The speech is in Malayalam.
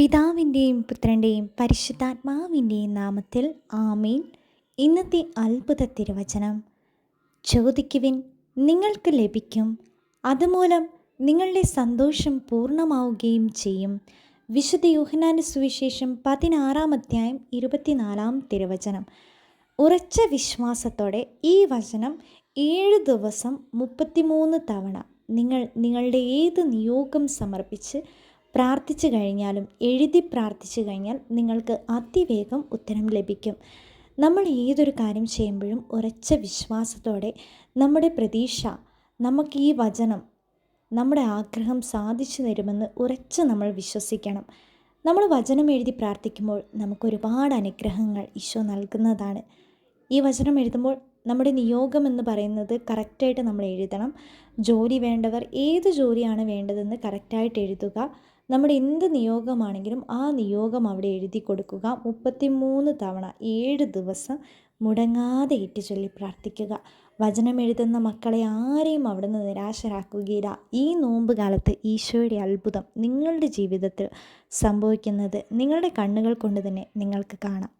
പിതാവിന്റെയും പുത്രന്റെയും പരിശുദ്ധാത്മാവിന്റെയും നാമത്തിൽ ആമീൻ. ഇന്നത്തെ അത്ഭുത തിരുവചനം. ചോദിക്കുവിൻ നിങ്ങൾക്ക് ലഭിക്കും. അതുമൂലം നിങ്ങളുടെ സന്തോഷം പൂർണമാവുകയും ചെയ്യും. വിശുദ്ധ യോഹനാന്റെ സുവിശേഷം പതിനാറാം അധ്യായം ഇരുപത്തിനാലാം തിരുവചനം. ഉറച്ച വിശ്വാസത്തോടെ ഈ വചനം ഏഴ് ദിവസം മുപ്പത്തിമൂന്ന് തവണ നിങ്ങൾ നിങ്ങളുടെ ഏത് നിയോഗം സമർപ്പിച്ച് പ്രാർത്ഥിച്ചു കഴിഞ്ഞാലും എഴുതി പ്രാർത്ഥിച്ചു കഴിഞ്ഞാൽ നിങ്ങൾക്ക് അതിവേഗം ഉത്തരം ലഭിക്കും. നമ്മൾ ഏതൊരു കാര്യം ചെയ്യുമ്പോഴും ഉറച്ച വിശ്വാസത്തോടെ നമ്മുടെ പ്രതീക്ഷ നമുക്ക് ഈ വചനം നമ്മുടെ ആഗ്രഹം സാധിച്ചു തരുമെന്ന് ഉറച്ച് നമ്മൾ വിശ്വസിക്കണം. നമ്മൾ വചനം എഴുതി പ്രാർത്ഥിക്കുമ്പോൾ നമുക്ക് ഒരുപാട് അനുഗ്രഹങ്ങൾ ഈശോ നൽകുന്നതാണ്. ഈ വചനം എഴുതുമ്പോൾ നമ്മുടെ നിയോഗം എന്ന് പറയുന്നത് കറക്റ്റായിട്ട് നമ്മൾ എഴുതണം. ജോലി വേണ്ടവർ ഏത് ജോലിയാണ് വേണ്ടതെന്ന് കറക്റ്റായിട്ട് എഴുതുക. നമ്മുടെ എന്ത് നിയോഗമാണെങ്കിലും ആ നിയോഗം അവിടെ എഴുതി കൊടുക്കുക. മുപ്പത്തിമൂന്ന് തവണ ഏഴ് ദിവസം മുടങ്ങാതെ ഏറ്റുചൊല്ലി പ്രാർത്ഥിക്കുക. വചനം എഴുതുന്ന മക്കളെ ആരെയും അവിടുന്ന് നിരാശരാക്കുകയില്ല. ഈ നോമ്പ് കാലത്ത് ഈശോയുടെ അത്ഭുതം നിങ്ങളുടെ ജീവിതത്തിൽ സംഭവിക്കുന്നത് നിങ്ങളുടെ കണ്ണുകൾ കൊണ്ട് തന്നെ നിങ്ങൾക്ക് കാണാം.